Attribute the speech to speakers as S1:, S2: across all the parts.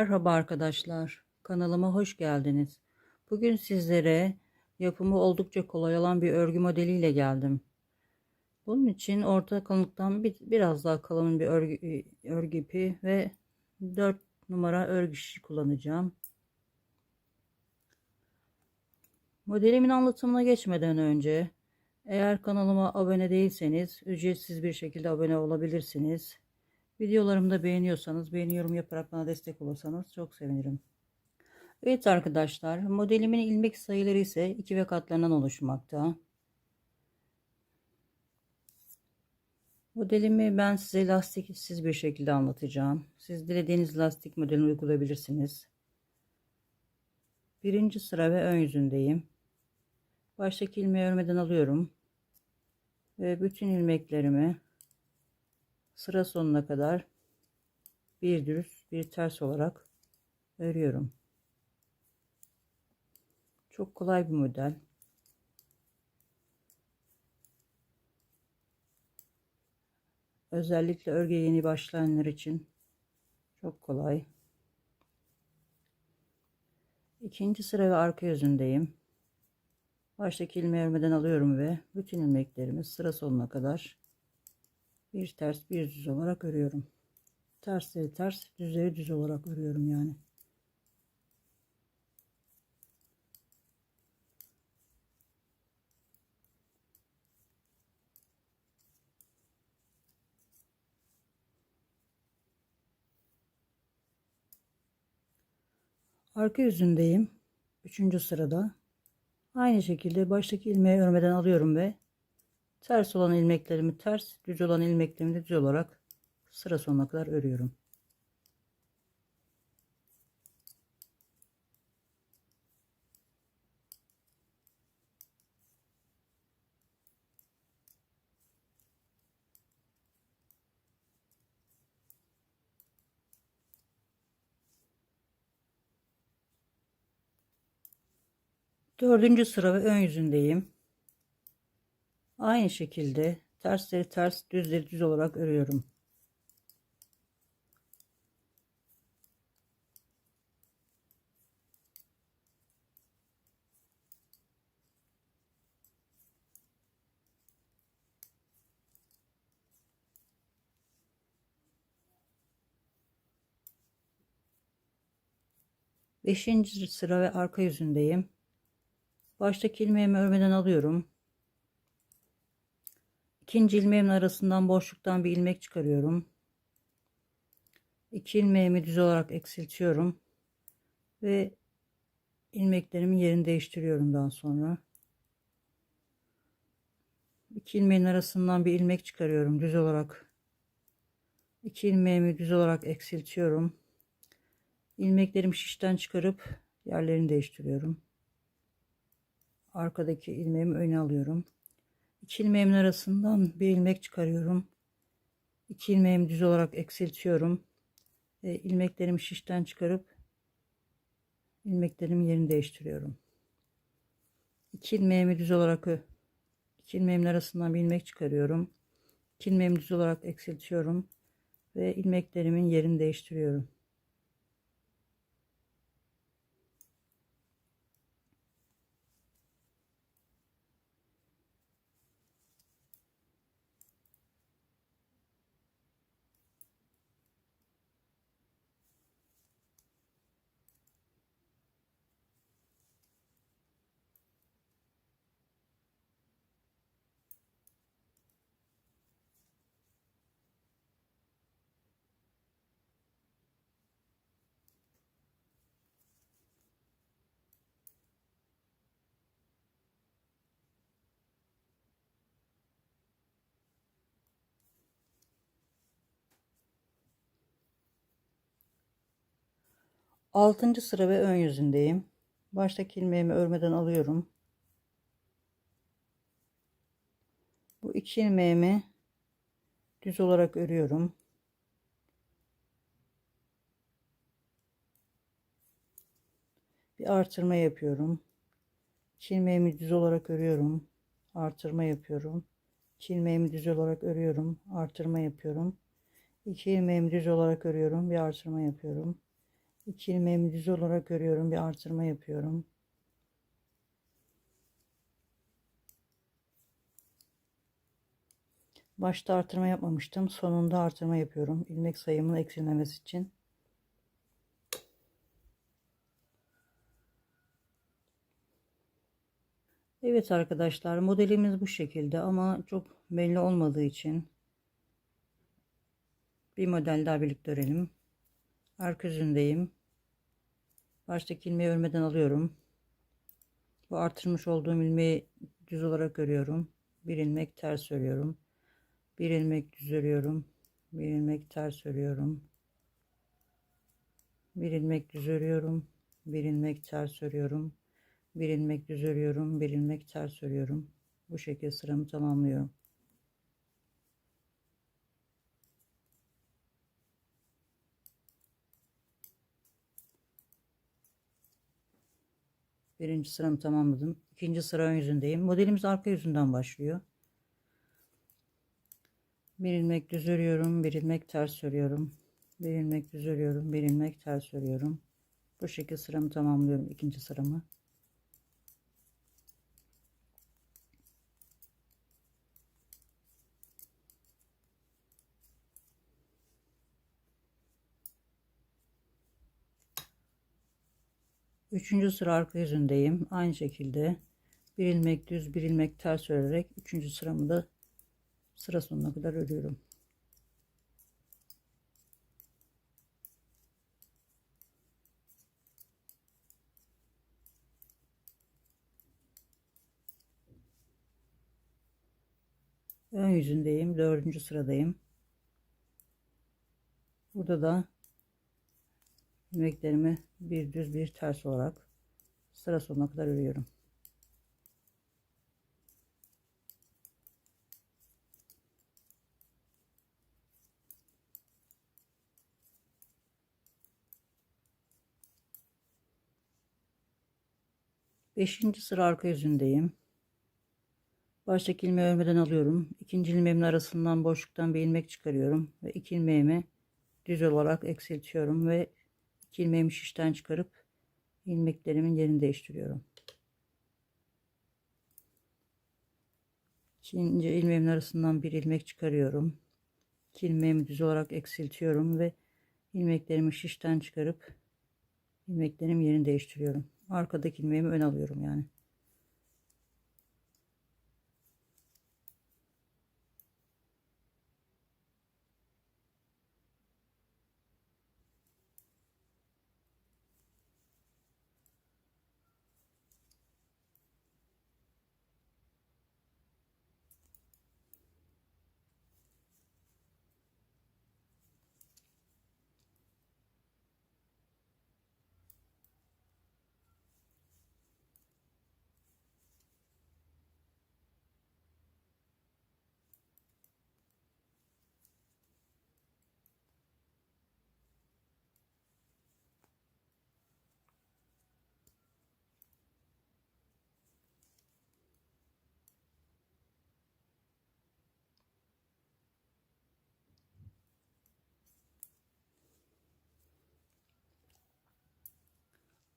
S1: Merhaba arkadaşlar, kanalıma hoş geldiniz. Bugün sizlere yapımı oldukça kolay olan bir örgü modeliyle geldim. Bunun için orta kalınlıktan bir, biraz daha kalın bir örgü, örgü ipi ve 4 numara örgü şişi kullanacağım. Modelimin anlatımına geçmeden önce eğer kanalıma abone değilseniz ücretsiz bir şekilde abone olabilirsiniz. Videolarımı da beğeniyorsanız beğeni yorum yaparak bana destek olursanız çok sevinirim. Evet arkadaşlar modelimin ilmek sayıları ise 2 ve katlarından oluşmakta. Modelimi ben size lastiksiz bir şekilde anlatacağım. Siz dilediğiniz lastik modelini uygulayabilirsiniz. Birinci sıra ve ön yüzündeyim. Baştaki ilmeği örmeden alıyorum. Ve bütün ilmeklerimi sıra sonuna kadar bir düz bir ters olarak örüyorum. Çok kolay bir model. Özellikle örgü yeni başlayanlar için çok kolay. İkinci sıra ve arka yüzündeyim. Baştaki ilmeği örmeden alıyorum ve bütün ilmeklerimi sıra sonuna kadar bir ters bir düz olarak örüyorum. Tersleri ters, düzleri düz olarak örüyorum yani. Arka yüzündeyim. Üçüncü sırada. Aynı şekilde baştaki ilmeği örmeden alıyorum ve ters olan ilmeklerimi ters, düz olan ilmeklerimi düz olarak sıra sonuna kadar örüyorum. Dördüncü sıra ve ön yüzündeyim. Aynı şekilde tersleri ters düzleri düz olarak örüyorum. Beşinci sıra ve arka yüzündeyim. Baştaki ilmeğimi örmeden alıyorum. İkinci ilmeğimin arasından boşluktan bir ilmek çıkarıyorum. İki ilmeğimi düz olarak eksiltiyorum. Ve ilmeklerimin yerini değiştiriyorum daha sonra. İki ilmeğin arasından bir ilmek çıkarıyorum düz olarak. İki ilmeğimi düz olarak eksiltiyorum. İlmeklerimi şişten çıkarıp yerlerini değiştiriyorum. Arkadaki ilmeğimi öne alıyorum. İki ilmeğimin arasından bir ilmek çıkarıyorum. İki ilmeğimi düz olarak eksiltiyorum. Ve ilmeklerimi şişten çıkarıp ilmeklerimin yerini değiştiriyorum. İki ilmeğimi düz olarak iki ilmeğimin arasından bir ilmek çıkarıyorum. İki ilmeğimi düz olarak eksiltiyorum ve ilmeklerimin yerini değiştiriyorum. Altıncı sıra ve ön yüzündeyim. Baştaki ilmeğimi örmeden alıyorum. Bu iki ilmeğimi düz olarak örüyorum. Bir artırma yapıyorum. İki ilmeğimi düz olarak örüyorum. Artırma yapıyorum. İki ilmeğimi düz olarak örüyorum. Artırma yapıyorum. İki ilmeğimi düz olarak örüyorum. Bir artırma yapıyorum. İki ilmeğimi düz olarak örüyorum. Bir artırma yapıyorum. Başta artırma yapmamıştım. Sonunda artırma yapıyorum. İlmek sayımın eksilmemesi için. Evet arkadaşlar modelimiz bu şekilde ama çok belli olmadığı için bir model daha birlikte örelim. Arka yüzündeyim. Baştaki ilmeği örmeden alıyorum. Bu artırmış olduğum ilmeği düz olarak örüyorum. Bir ilmek ters örüyorum. Bir ilmek düz örüyorum. Bir ilmek ters örüyorum. Bir ilmek düz örüyorum. Bir ilmek ters örüyorum. Bir ilmek düz örüyorum. Bir ilmek ters örüyorum. Bu şekilde sıramı tamamlıyorum. Birinci sıramı tamamladım. İkinci sıra ön yüzündeyim. Modelimiz arka yüzünden başlıyor. Bir ilmek düz örüyorum. Bir ilmek ters örüyorum. Bir ilmek düz örüyorum. Bir ilmek ters örüyorum. Bu şekilde sıramı tamamlıyorum. ikinci sıramı. Üçüncü sıra arka yüzündeyim. Aynı şekilde bir ilmek düz bir ilmek ters örerek üçüncü sıramı da sıra sonuna kadar örüyorum. Ön yüzündeyim. Dördüncü sıradayım. Burada da ilmeklerimi bir düz bir ters olarak sıra sonuna kadar örüyorum. Beşinci sıra arka yüzündeyim. Baştaki ilmeği örmeden alıyorum. İkinci ilmeğimin arasından boşluktan bir ilmek çıkarıyorum. Ve iki ilmeğimi düz olarak eksiltiyorum. Ve iki ilmeğimi şişten çıkarıp ilmeklerimin yerini değiştiriyorum. İkinci ilmeğimin arasından bir ilmek çıkarıyorum. İki ilmeğimi düz olarak eksiltiyorum ve ilmeklerimi şişten çıkarıp ilmeklerim yerini değiştiriyorum. Arkadaki ilmeğimi ön alıyorum yani.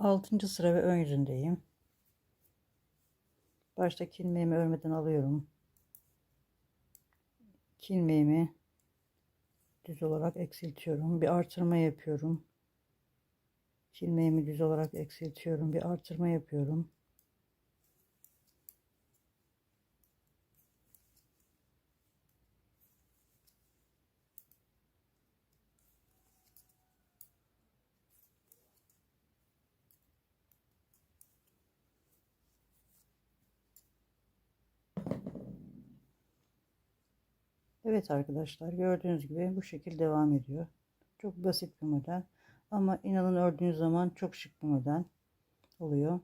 S1: Altıncı sıra ve ön yüzündeyim. Baştaki ilmeğimi örmeden alıyorum. İki düz olarak eksiltiyorum. Bir artırma yapıyorum. İki düz olarak eksiltiyorum. Bir artırma yapıyorum. Evet arkadaşlar gördüğünüz gibi bu şekilde devam ediyor. Çok basit bir model ama inanın ördüğünüz zaman çok şık bir model oluyor.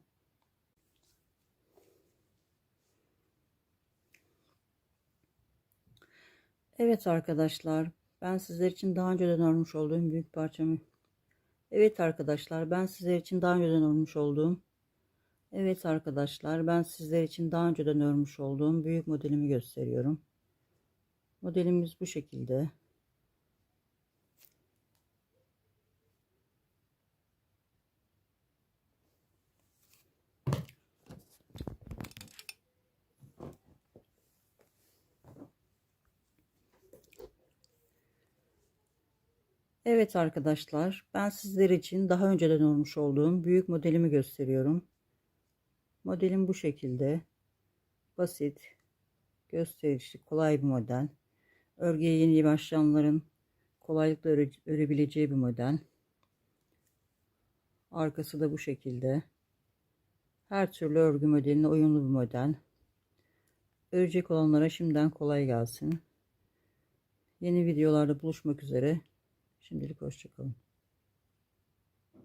S1: Evet arkadaşlar ben sizler için daha önceden örmüş olduğum büyük parçamı Evet arkadaşlar ben sizler için daha önceden örmüş olduğum Evet arkadaşlar ben sizler için daha önceden örmüş olduğum büyük modelimi gösteriyorum. Modelimiz bu şekilde. Evet arkadaşlar ben sizler için daha önceden olmuş olduğum büyük modelimi gösteriyorum. Modelim bu şekilde. Basit, gösterişli, kolay bir model. Örgüye yeni başlayanların kolaylıkla öre, örebileceği bir model. Arkası da bu şekilde. Her türlü örgü modeline uyumlu bir model. Örecek olanlara şimdiden kolay gelsin. Yeni videolarda buluşmak üzere. Şimdilik hoşçakalın.